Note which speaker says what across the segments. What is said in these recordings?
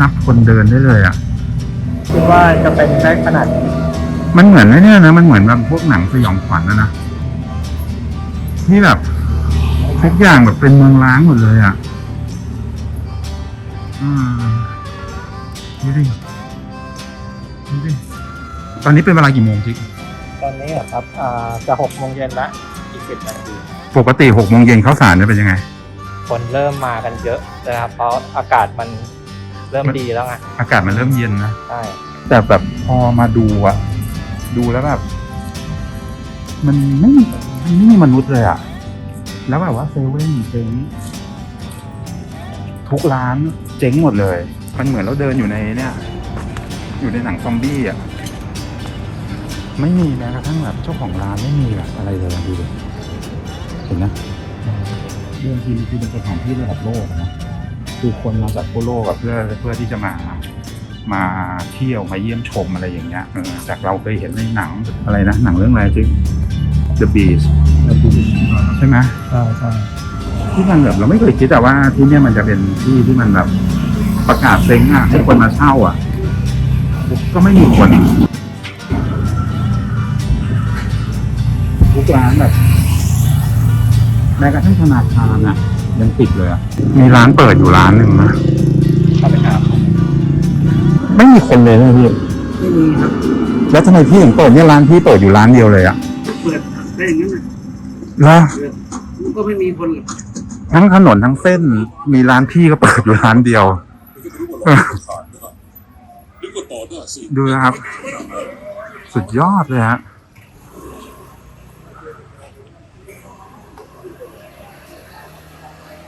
Speaker 1: มนุษย์นี่นับคนเดินได้เลยอะ
Speaker 2: คิดว่าจะเป็นได้ขนาดนี้
Speaker 1: มันเหมือนไอ้เนี่ยนะมันเหมือนแบบพวกหนังสยองขวัญนะนะนี่แบบทุกอย่างแบบเป็นเมืองล้างหมดเลยอะอืมดูดิดูดิตอนนี้เป็นเวลากี่โมงจิก
Speaker 2: ตอนนี้เหรอครับอ่าจะหกโมงเย็นละอีกสิบนาที
Speaker 1: ปกติหกโมงเย็นเขาวสารจะเป็นยังไง
Speaker 2: คนเริ่มมากันเยอะนะครับเพราะอากาศมัน เริ่มดีแล้วไง
Speaker 1: อากาศมันเริ่มเย็นนะ
Speaker 2: ใช่
Speaker 1: แต่แบบพอมาดูอะดูแล้วแบบ มันไม่มีมันไม่มีมนุษย์เลยอะแล้วแบบว่าเซเว่นเจ๊งทุกร้านเจ๊งหมดเลย มันเหมือนเราเดินอยู่ในเนี่ย อยู่ในหนังซอมบี้อะไม่มีแม้กระทั่งแบบเจ้าของร้านไม่มีแบบอะไรเลยอะดูดิเห็นนะเรื่องที่คือเป็นสถานที่ระดับโลกอะนะ คือคนมาจากทั่วโลกอะเพื่อเพื่อที่จะมามาเที่ยวมาเยี่ยมชมอะไรอย่างเงี้ยเออจากเราเคยเห็นในหนังอะไรนะหนังเรื่องอะไรจริง The Beast ใช่ไหม
Speaker 2: ใช่ใช่
Speaker 1: ที่มันแบบเราไม่เคยคิดแต่ว่าที่เนี่ยมันจะเป็นที่ที่มันแบบประกาศเซ็งอะให้คนมาเช่าอะ ก็ไม่มีคนทุกร้านแบบแม้กระทั่งธนาคารอะ ยังปิดเลยอะมีร้านเปิดอยู่ร้านหนึ่งนะ
Speaker 2: เข้าไปหา
Speaker 1: ไม่มีคนเลยนะพี่
Speaker 3: ไม่มีครับ
Speaker 1: แล้วทำไมพี่ถึงเปิดเนี่ยร้านพี่เปิดอยู่ร้านเดียวเลยอะ
Speaker 3: เปิดได้อย่างนั้นนะ
Speaker 1: แล้ว
Speaker 3: มันก็ไม่มีคนหรอก
Speaker 1: ทั้งถนนทั้งเส้น มีร้านพี่ก็เปิดอยู่ร้านเดียว ดูนะครับ สุดยอดเลยฮะ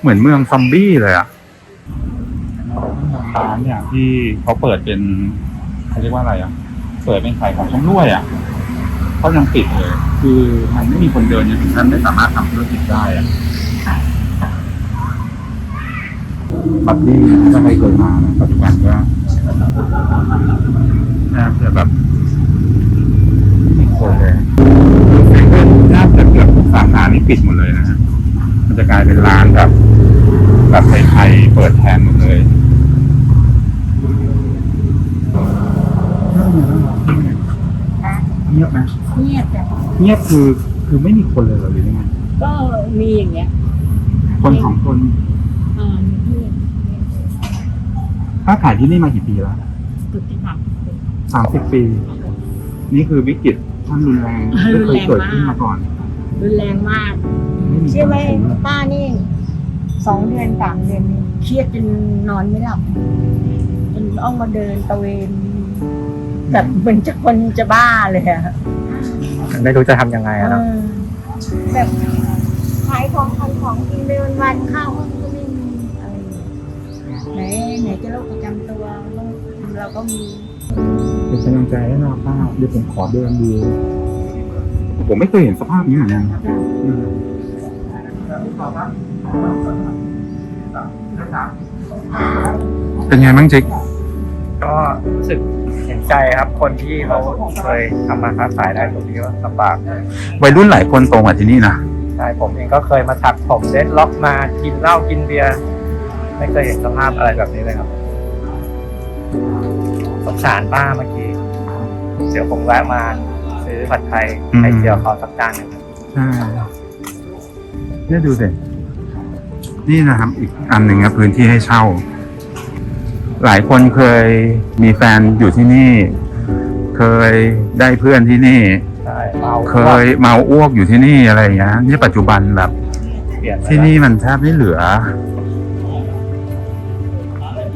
Speaker 1: เหมือนเมืองซอมบี้เลยอะร้านเนี่ยที่เขาเปิดเป็นเขาเรียกว่าอะไรอะเปิดเป็นขายของชำร่วยอะเขายังปิดเลย คือมันไม่มีคนเดินจนถึงขั้นไม่สามารถทำธุรกิจได้อะปัจจุบันถ้าใครเคยมานะปัจจุบันก็แทบจะแบบไม่มีคนเลยแทบจะเกือบทุกสาขานี่ปิดหมดเลยนะฮะมันจะกลายเป็นร้านแบบ แบบไทยๆเปิดแทนหมดเลยเงียบไหม
Speaker 4: เงียบแต่
Speaker 1: เงียบคือคือไม่มีคนเลยเหรอหรือยังไง
Speaker 4: ก็มีอย่างเงี้ย
Speaker 1: คนสองคน
Speaker 4: อ่ามีที่
Speaker 1: ป้าขายที่นี่มากี่ปีแล้ว
Speaker 4: ตุติหนัก
Speaker 1: สามสิบปี นี่คือวิกฤตขั้นรุนแรงไม่เคยเกิดขึ้นมาก่อน
Speaker 4: รุนแรงมาก
Speaker 1: ไม่มี
Speaker 4: เชื่อไหม
Speaker 1: คนคุ้มเลย
Speaker 4: ป้านี่ สองเดือนสามเดือนนี่เครียดจนนอนไม่หลับจนต้องมาเดินตะเวนแบบเหมือนจะคนจะบ้าเลยอะ
Speaker 2: ไม่รู้จะทำยังไงอะเนาะ
Speaker 4: เออแบบขายของขายของกินไปวันๆข้าวก็ไม่มีอะไรไหนไหนจะโรคประจำตัวโรคเราก็มี
Speaker 1: เป็นกำลังใจให้นะป้าเดี๋ยวผมขอเดินดูผมไม่เคยเห็นสภาพนี้เหมือนกันอืม เป็นไงบ้างจิก
Speaker 2: ก็รู้สึกเห็นใจครับ คนที่เขาเคยทำมาค้าขายได้ตรงนี้ก็ลำบาก
Speaker 1: วัยรุ่นหลายคนโตมาที่นี่นะ
Speaker 2: ใช่ผมเองก็เคยมาถักผมเด็ดล็อกมากินเหล้ากินเบียร์ไม่เคยเห็นสภาพอะไรแบบนี้เลยครับสงสารป้าเมื่อกี้เดี๋ยวผมแวะมาซื้อผัดไทยไข่เจียวเขาสักจานหนึ่ง
Speaker 1: ใช่เนี่ยดูสิ นี่นะครับอีกอันหนึ่งครับพื้นที่ให้เช่า หลายคนเคยมีแฟนอยู่ที่นี่ เคยได้เพื่อนที่นี่
Speaker 2: ใช่เมา
Speaker 1: เคยเมาอ้วกอยู่ที่นี่อะไรอย่างเงี้ยนี่ปัจจุบันแบบ
Speaker 2: เปลี่ยนไป
Speaker 1: ที่นี่มันแทบไม่เหลือ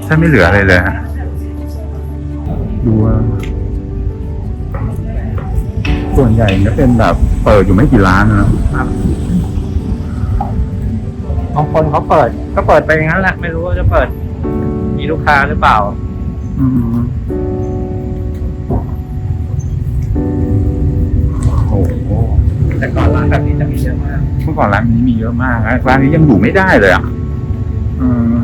Speaker 1: แทบไม่เหลืออะไรเลยฮะดูว่าส่วนใหญ่ก็เป็นแบบเปิดอยู่ไม่กี่ร้านนะ
Speaker 2: บางคนเขาเปิด ก็เปิดไปอย่างนั้นแหละ ไม่รู้ว่าจะเปิด มีลูกค้าหรือเปล่า
Speaker 1: อืมโอ้โห
Speaker 2: แต่ก่อนร้านแบบนี้จะมีเยอะมาก
Speaker 1: เมื่อก่อนร้านนี้มีเยอะมากนะร้านนี้ยังอยู่ไม่ได้เลยอะอืม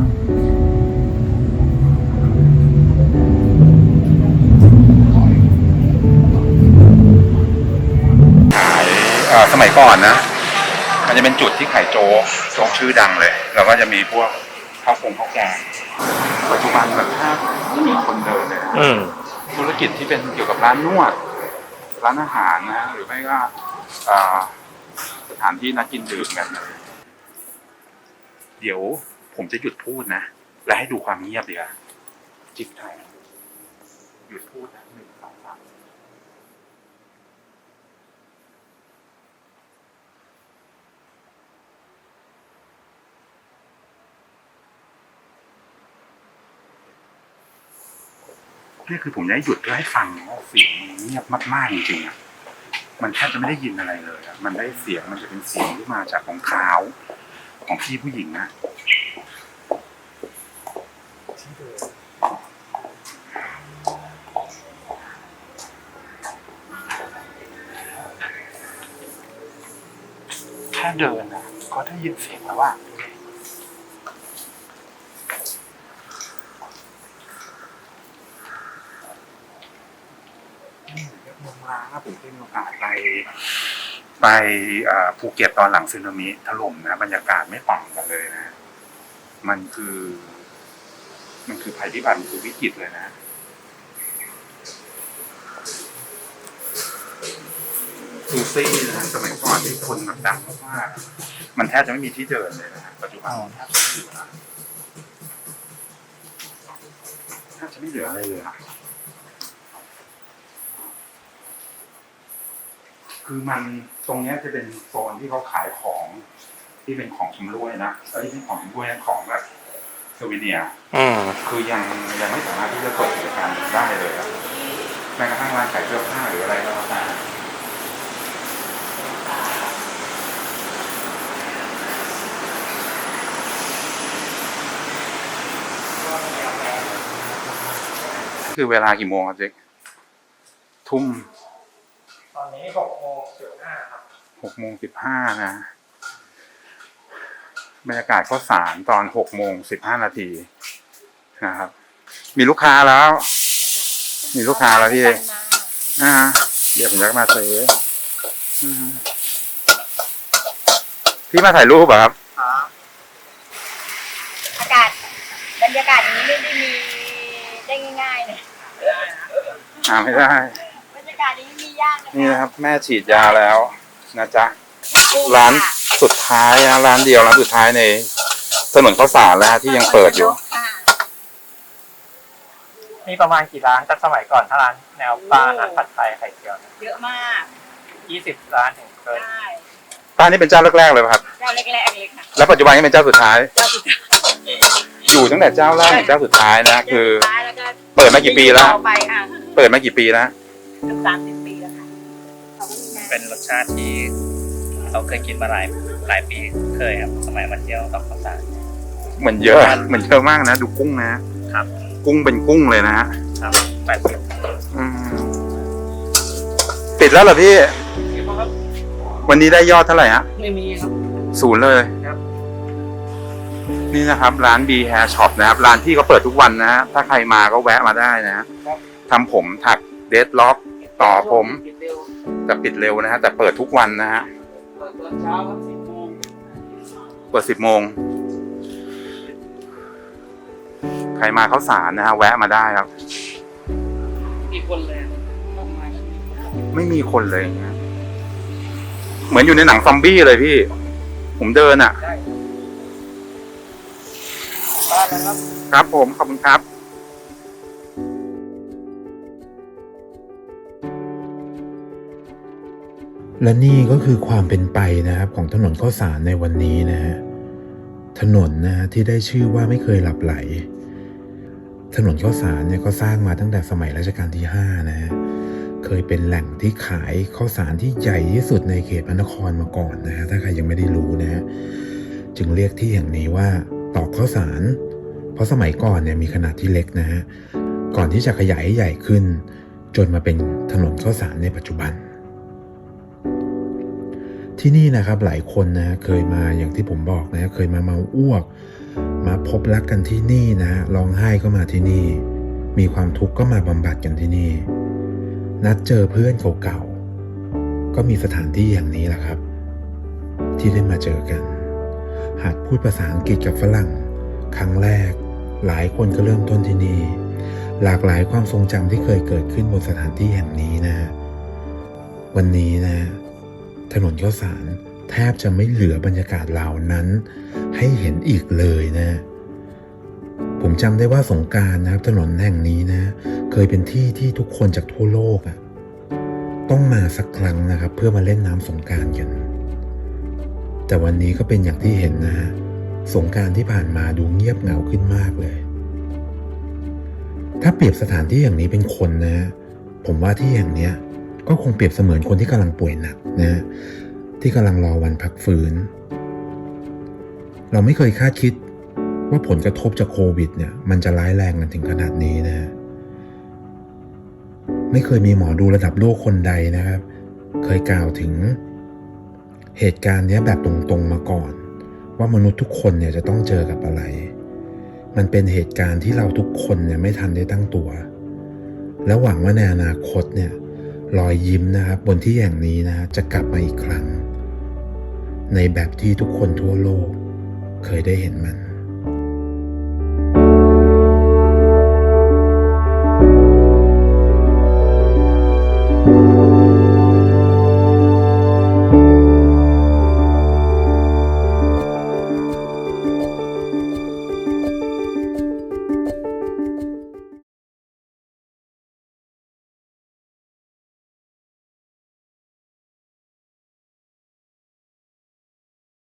Speaker 1: ขายเอ่อสมัยก่อนนะ มันจะเป็นจุดที่ขายโจ๊กโจ๊ กชื่อดังเลยแล้วก็จะมีพวกข้าวคงข้าวแกงปัจจุบันแบบแทบไม่มีคนเดินเลยนะ
Speaker 2: อืม
Speaker 1: ธุรกิจที่เป็นเกี่ยวกับร้านนวด ร้านอาหารนะหรือไม่ก็เอ่อสถานที่นัดกินดื่มกันเลยเดี๋ยวผมจะหยุดพูดนะ และให้ดูความเงียบดีกว่าจิบไทยหยุดพูดนะหนึ่งสองสาม นี่คือผมจะให้หยุดเพื่อให้ฟังว่าเสียงมันเงียบมากๆจริงๆอะมันแทบจะไม่ได้ยินอะไรเลยอะมันได้เสียงมันจะเป็นเสียงที่มาจากของเท้าของพี่ผู้หญิงนะแค่เดินนะก็ได้ยินเสียงแล้วว่า เมืองล้างอะผมได้มีโอกาสไป ไปเอ่อภูเก็ตตอนหลังสึนามิถล่มนะบรรยากาศไม่ต่างกันเลยนะ มันคือ มันคือภัยพิบัติมันคือวิกฤตเลยนะซูซี่นะสมัยก่อนที่คนแบบดังมากๆมันแทบจะไม่มีที่เดินเลยนะปัจจุบันแทบจะไม่เหลือแทบจะไม่เหลืออะไรเลยอะ คือมันตรงเนี้ยจะเป็นโซนที่เขาขายของที่เป็นของชำร่วยนะเอ้ยไม่ใช่ของชำร่วยนะของแบบเซอร์วิเนียร์
Speaker 2: อืม
Speaker 1: คือยังยังไม่สามารถที่จะเปิดกิจการได้เลยอะแม้กระทั่งร้านขายเสื้อผ้าหรืออะไรก็แล้วแต่คือเวลากี่โมงครับเจ๊กทุ่ม
Speaker 2: ต อนนี้หกโมงสิบห้าครับ
Speaker 1: หกโมงสิบห้านะ บรรยากาศข้าวสารตอนหกโมงสิบห้านาทีนะครับ มีลูกค้าแล้ว มีลูกค้าแล้วพี่อ่าเดี๋ยวผมจะมาซื้ออืมพี่มาถ่ายรูปเหรอครับ
Speaker 4: อากาศบรรยากาศอย่างนี้ไม่ได้มีได้ง่ายๆเลย
Speaker 1: อ่าไม่ได้
Speaker 4: ย่างนี้มียากนะคะ
Speaker 1: นี่นะครับ แม่ฉีดยาแล้วนะจ๊ะ
Speaker 4: กุ้ง
Speaker 1: ร้าน
Speaker 4: ค่ะ
Speaker 1: สุดท้ายนะร้านเดียวร้านสุดท้ายในถนนข้าวสารแล้วฮะที่ยังเปิดอยู่
Speaker 4: ค่ะ
Speaker 2: มีประมาณกี่ร้านจากสมัยก่อนถ้าร้านแนวปลาร้านผัดไทยไข่เจียว
Speaker 4: เยอะมาก
Speaker 2: ยี่สิบร้านถึงเกิน
Speaker 4: ใช่
Speaker 1: ป้านี่เป็นเจ้าแรกๆเลยป่ะครับ
Speaker 4: เจ้าเล็กๆเลยค่ะ
Speaker 1: แล้วปัจจุบันก็เป็นเจ้าสุดท้าย
Speaker 4: เจ้าสุดท้าย
Speaker 1: อยู่ตั้งแต่เจ้าแรกถึงเจ้าสุดท้ายนะคือ
Speaker 4: เจ้าสุดท้ายแล้วก็
Speaker 1: เปิดมากี่ปีแล้ว
Speaker 4: ต่อไปค่ะ
Speaker 1: เปิดมากี่ปีแล้ว
Speaker 4: เกือบสามสิบ
Speaker 2: เป็นรสชาติที่เราเคยกินมาหลายหลายปีเคยครับ สมัยมาเที่ยวต้องข้าวสาร
Speaker 1: เหมือนเยอะ เหมือนเยอะมากนะ ดูกุ้งนะครับ กุ้งเป็นกุ้งเลยนะฮะ
Speaker 2: ครับแปดสิบ
Speaker 1: อืมปิดแล้วเหรอพี่วันนี้ได้ยอดเท่าไหร่ฮะ
Speaker 3: ไม่มีครับ
Speaker 1: ศูนย์เลย
Speaker 3: ครับ
Speaker 1: นี่นะครับ ร้าน B Hair Shop นะครับ ร้านที่เขาเปิดทุกวันนะฮะถ้าใครมาก็แวะมาได้นะฮะทำผมถักเดดล็อก ต่อผม
Speaker 3: ปิดเร็ว
Speaker 1: แต่ปิดเร็วนะฮะแต่เปิดทุกวันนะฮะ
Speaker 3: เปิดตอนเช้าครับสิบโมง
Speaker 1: เปิดสิบโมง ใครมาเข้าสารนะฮะแวะมาได้ครับ
Speaker 3: มีคนเลยอะต้องมากัน
Speaker 1: ไม่มีคนเลยอย่างเงี้ยเหมือนอยู่ในหนังซอมบี้เลยพี่ ผมเดินอะ
Speaker 3: ได้บ้านนะครับ
Speaker 1: ครับผมขอบคุณครับ
Speaker 5: และนี่ก็คือความเป็นไปนะครับของถนนข้าวสารในวันนี้นะฮะถนนนะที่ได้ชื่อว่าไม่เคยหลับไหล ถนนข้าวสารเนี่ยก็สร้างมาตั้งแต่สมัยรัชกาลที่5นะฮะเคยเป็นแหล่งที่ขายข้าวสารที่ใหญ่ที่สุดในเขตพระนครมาก่อนนะฮะถ้าใครยังไม่ได้รู้นะฮะจึงเรียกที่แห่งนี้ว่าตอกข้าวสาร เพราะสมัยก่อนเนี่ยมีขนาดที่เล็กนะฮะก่อนที่จะขยายให้ใหญ่ขึ้น จนมาเป็นถนนข้าวสารในปัจจุบัน ที่นี่นะครับหลายคนนะเคยมาอย่างที่ผมบอกนะเคยมาเมาอ้วก มาพบรักกันที่นี่นะร้องไห้ก็มาที่นี่ มีความทุกข์ก็มาบำบัดกันที่นี่ นัดเจอเพื่อนเก่าๆก็มีสถานที่อย่างนี้แหละครับ ที่ได้มาเจอกัน หากพูดภาษาอังกฤษกับฝรั่ง ครั้งแรก หลายคนก็เริ่มต้นที่นี่ หลากหลายความทรงจำที่เคยเกิดขึ้นบนสถานที่แห่งนี้นะ วันนี้นะ ถนนข้าวสารแทบจะไม่เหลือบรรยากาศเหล่านั้น ให้เห็นอีกเลยนะ ผมจำได้ว่าสงการนะครับ ถนนแห่งนี้นะ เคยเป็นที่ที่ทุกคนจากทั่วโลกอะต้องมาสักครั้งนะครับ เพื่อมาเล่นน้ำสงการกัน แต่วันนี้ก็เป็นอย่างที่เห็นนะฮะสงการที่ผ่านมาดูเงียบเหงาขึ้นมากเลย ถ้าเปรียบสถานที่อย่างนี้เป็นคนนะ ผมว่าที่แห่างเนี้ย ก็คงเปรียบเสมือนคนที่กำลังป่วยหนักนะที่กำลังรอวันพักฟื้น เราไม่เคยคาดคิดว่าผลกระทบจากโควิดเนี่ยมันจะร้ายแรงกันถึงขนาดนี้นะ ไม่เคยมีหมอดูระดับโลกคนใดนะครับ เคยกล่าวถึงเหตุการณ์นี้แบบตรงๆมาก่อน ว่ามนุษย์ทุกคนเนี่ยจะต้องเจอกับอะไร มันเป็นเหตุการณ์ที่เราทุกคนเนี่ยไม่ทันได้ตั้งตัว แล้วหวังว่าในอนาคตเนี่ย รอยยิ้มนะครับบนที่แห่งนี้นะจะกลับมาอีกครั้ง ในแบบที่ทุกคนทั่วโลกเคยได้เห็นมัน